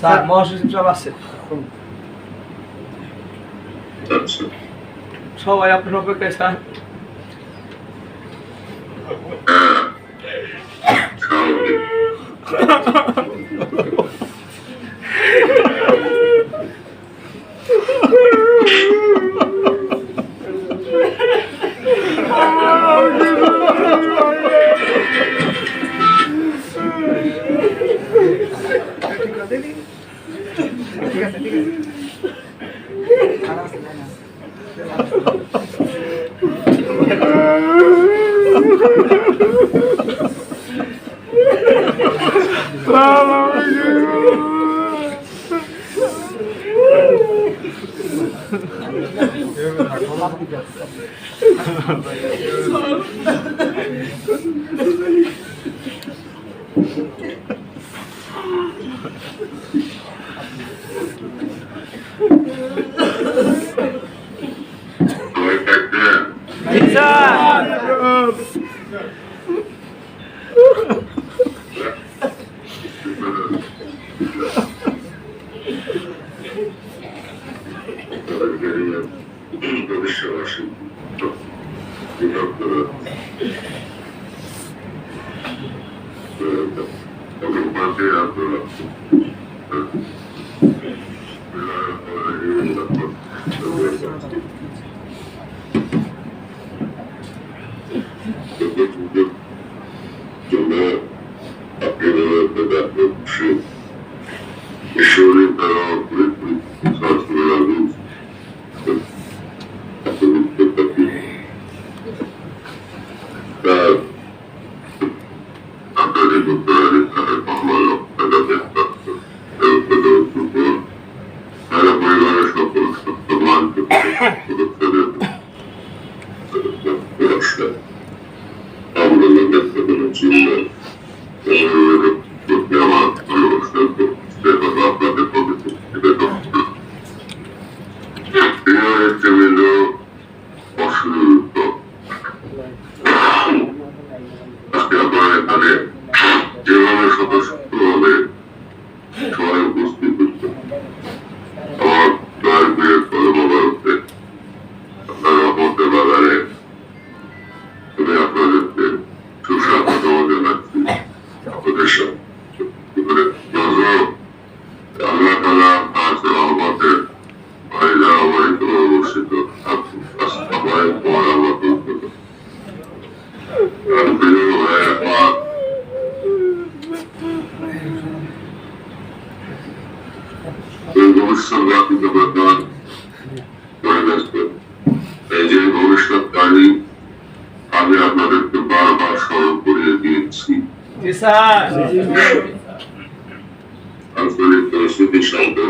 Sabe? মহাসচিব আছে সবাই আপনার অপেক্ষায় স্যার Oh, আছে ঠিক আছে প্রবেশের অসুবিধা আপনারা the bed সম্পর্কিত সুবিসম্পর্ক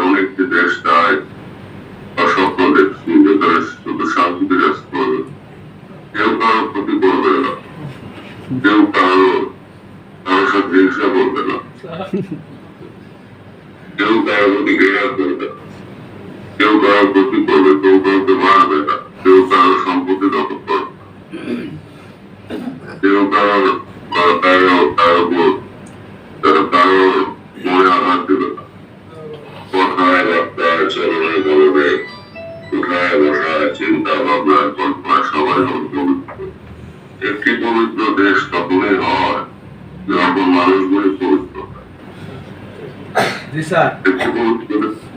Catholic to their stuff. মানুষ জি স্যার।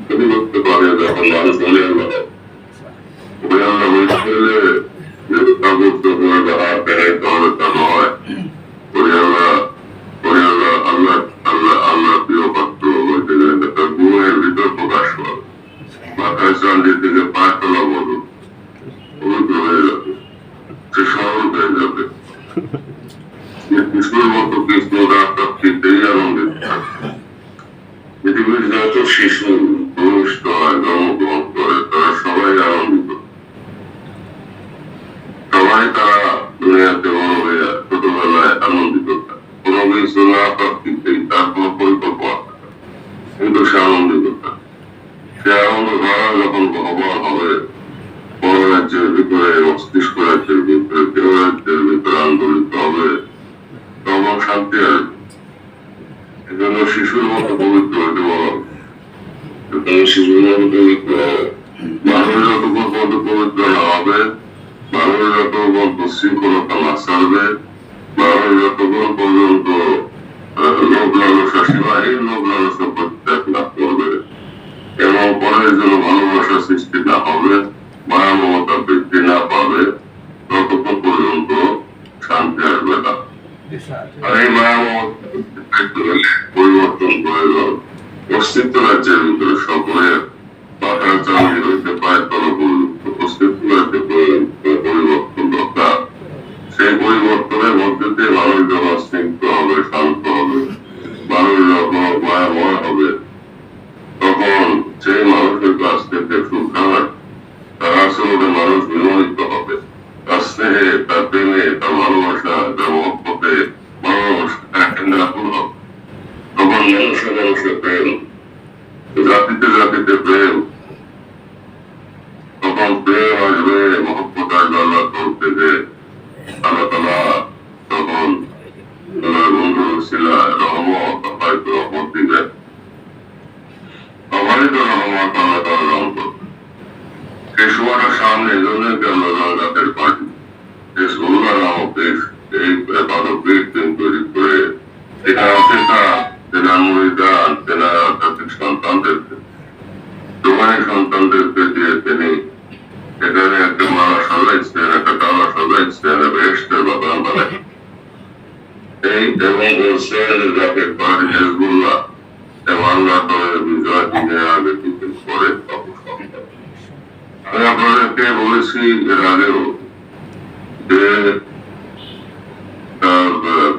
যদি করতে পারে যখন মানুষ বলে আল্লাহ বলে আল্লাহ বলে ছেলে তাগত বা হাত তার স্নেহে তার প্রেমে তার ভালোবাসা তার দোকানের সন্তানদেরকে দিয়ে তিনি এখানে একটা মালা সাজাইছেন একটা ডালা সাজাইছেন বেহেস্টের বাগান বানাই এই বলছেন যাকে হেজবুল্লাহ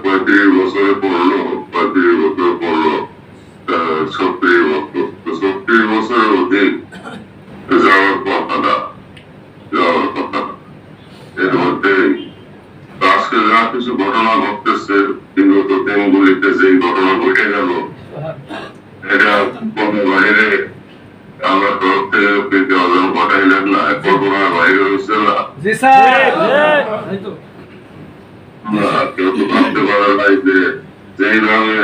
পঁয়ত্রিশ বছরে পড়ল, পঁয়ত্রিশ বছরে পড়ল ছত্রিশ বছর। তো ছত্রিশ বছরের অধিক যাওয়ার কথা না যাওয়ার কথা এর মধ্যে আজকে যা কিছু ঘটনা ঘটতেছে বিগত দিনগুলিতে যেই ঘটনা ঘটে গেল এটা কোনো বাইরে আমরা তরফ থেকে কিন্তু অজন ঘটাইলেন না কল্পনার বাইরে হয়েছে না, কেউ তো ভাবতে পারে নাই যে যেইভাবে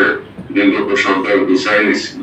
বিগত সরকার গুছাই নিছিল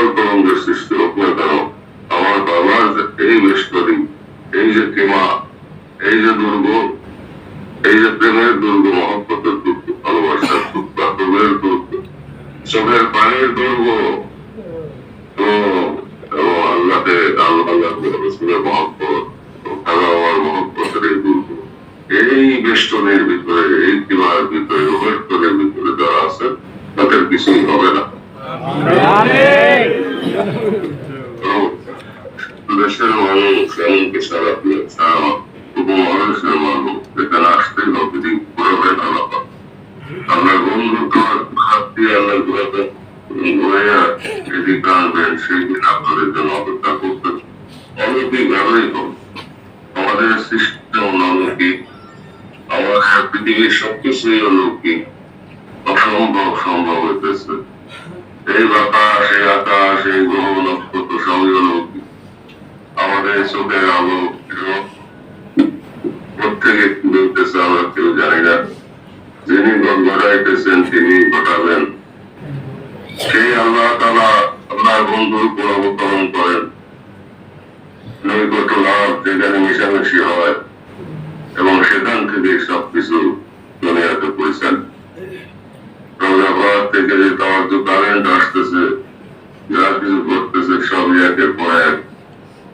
তার তরঙ্গের সৃষ্টি হোক না কেন আমার বাবার এই বেষ্টনী এই যে কেমা, এই যে দুর্গ, এই যে প্রেমের দুর্গ, মহব্বতের দুর্গ, ভালোবাসার দুর্গ বাস্তবের দুর্গ, চোখের পানির দুর্গ। এবং আল্লাহকে, আল্লাহ রসুলের মহব্বত আমার মহব্বতের এই দুর্গ। এই বেষ্টনের ভিতরে, এই কিমার ভিতরে, রোহের ভিতরে যারা আছে, তাদের কিছুই হবে না। Amén. ঘটাইতেছেন তিনি ঘটাবেন সেই আল্লাহ তালা আপনার বন্ধুর পুনঃবতরণ করেন। নৈকট্য লাভ যেখানে মিশামিশি হয় এবং সেখান থেকে সবকিছু দুনিয়াতে পড়েছেন রোজাঘর থেকে যে তাওয়ার কারেন্ট আসতেছে যা কিছু করতেছে সব একের পর এক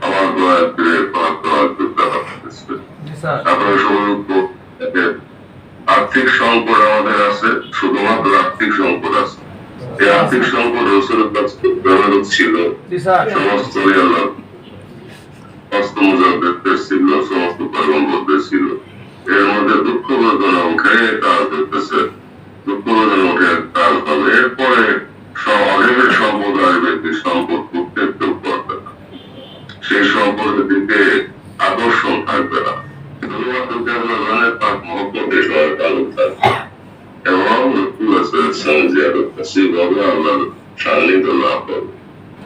আমার দোয়ার ফিরে পাওয়ার দোয়ার করতে পারতেছে আপনার সময় আর্থিক সংকট আমাদের আছে শুধুমাত্র আর্থিক সংকট আছে। এই আর্থিক সংকট রসুলের কাছে ব্যবহৃত ছিল। সমস্ত সমস্ত ছিল সমস্ত পয়গম্বরদের ছিল। এর মধ্যে দুঃখ বেদনা উঠে কাজ হইতেছে দুঃখ বেদনা উঠে কাজ হবে এরপরে সম্পদ করতে না। সেই সম্পদের দিকে আকর্ষণ থাকবে না। Peygamberlerine takmak ve şahitlerden Evhamlı kuvvesi sen ziyaret nasip Allah'ın şanlıydı Allah'ın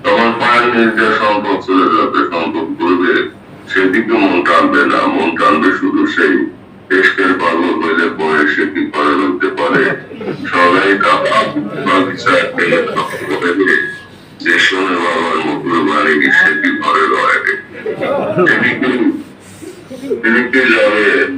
তখন পায়ের নিজ যা সম্ভব চলে যাবে সম্ভব করবে সেদিকে মন টানবে না মন টানবে শুধু সেই দেশকের পাগল হইলে পরে সে কি করে হইতে পারে সবাই যে শোনে বাবার মুখে বাড়ি সে কি করে রয়ে manipulated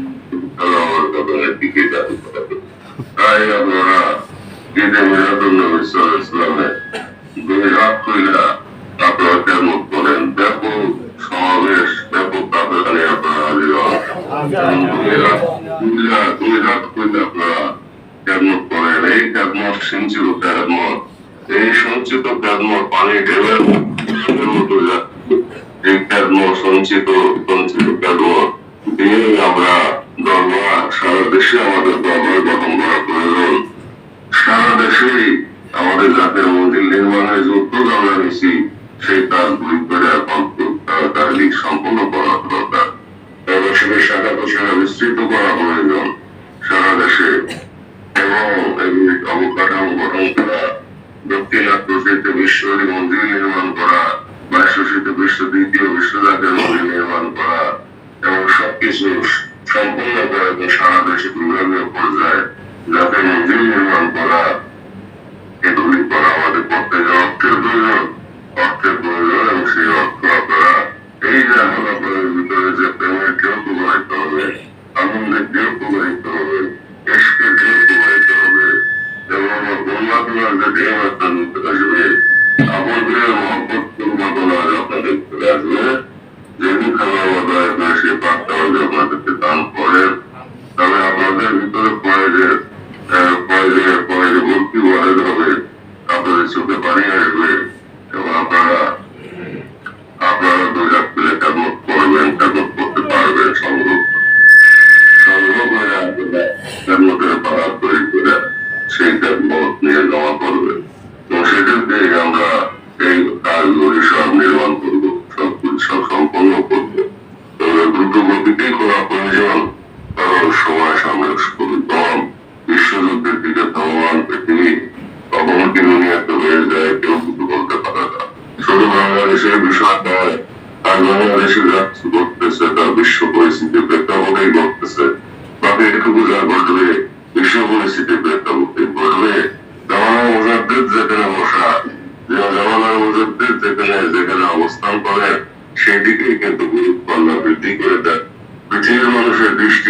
দৃষ্টি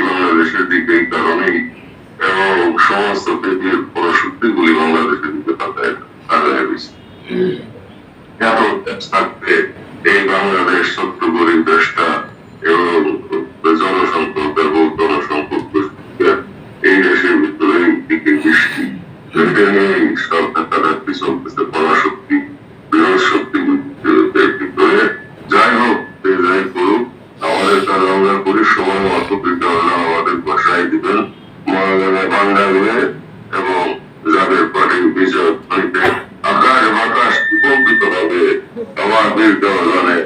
উপকৃত হবে আমাদের জনগণের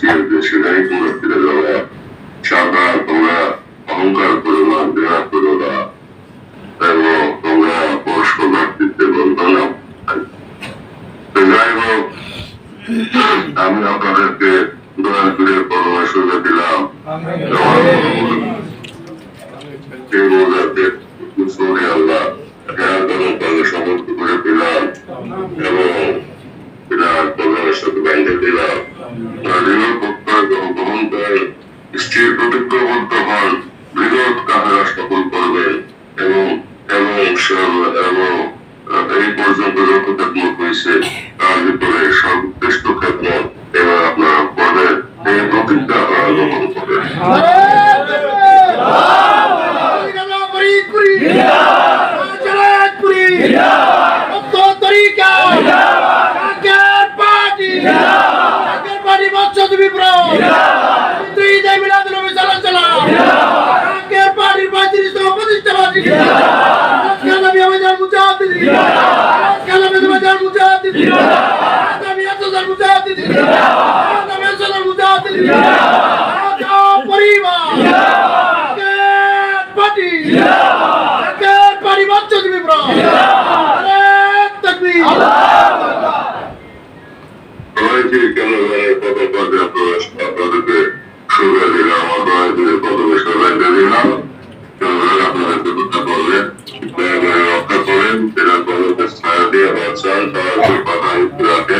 স্ত্রীর দেশে নাই তোমরা ফিরে যাওয়া সাদা তোমরা অহংকার করো না দেয়া করো না এবং তোমরা পরস্পর ভ্রাতৃত্বে বলব না যাই হোক আমি আপনাদেরকে দোয়ার করে পরামর্শ দিলাম আল্লাহ সমর্থ করে দিলাম এবং সাথে বাইরে দিলাম দলীয় বক্তব্য গ্রহণ করে স্থির প্রতিজ্ঞাবদ্ধ হন বৃহৎ কাহারা সফল করবে এবং এবং এবং এই পর্যন্ত যত খেদমত হয়েছে তার ভিতরে সর্বোৎকৃষ্ট খেদমত এবার আপনারা করবেন এই প্রতিজ্ঞা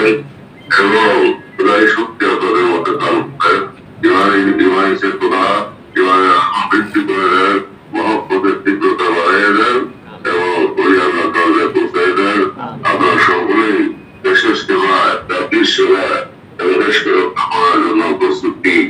Jerry, hello, dai sottiato de volte talukka, divani divani se tuna, divani bitti bere, ma poter ti protavarere, e o poi alla cosa potere, avrà sciogli, e se stiva, da bissola, e adesso ho parlato non costruito.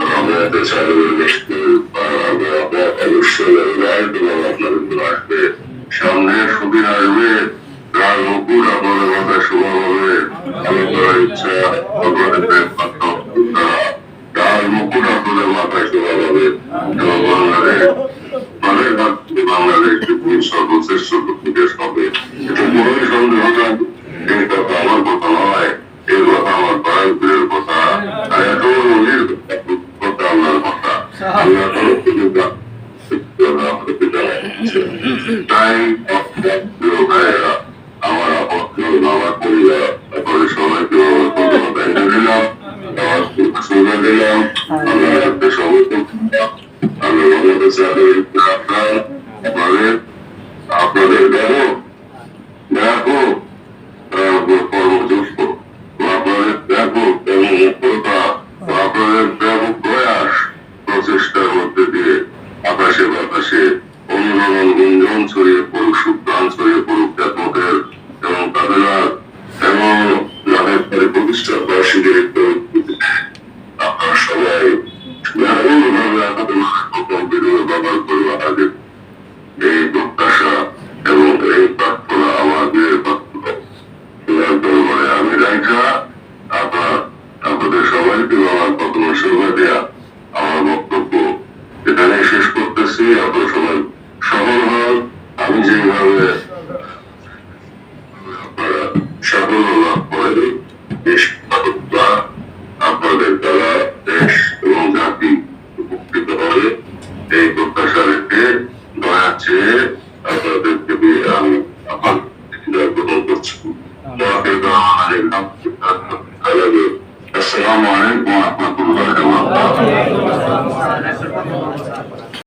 আমাদের চাকরির বেশি অবশ্যই আসবে সামনে সুদিন আসবে তার নকুর আমাদের মাথা শুভ হবে ভালো করার ইচ্ছা ভগবানের প্রেম পাত্র তার মুকুট আপনাদের মাথায় শুভ হবে বাংলাদেশ বাংলাদেশ সর্বশ্রেষ্ঠ প্রতিবেশ হবে এটা পুরোই সন্দেহ আমার কথা নয় এই কথা আমার বয়সের কথা এখনই কথা আল্লাহর কথা আল্লাহ তাই আমার আপত্ত আমার পরিবার তারপরে সবাইকে দেখা দিলাম আমার সুযোগ দিলাম আল্লাহ সবাই আল্লাহ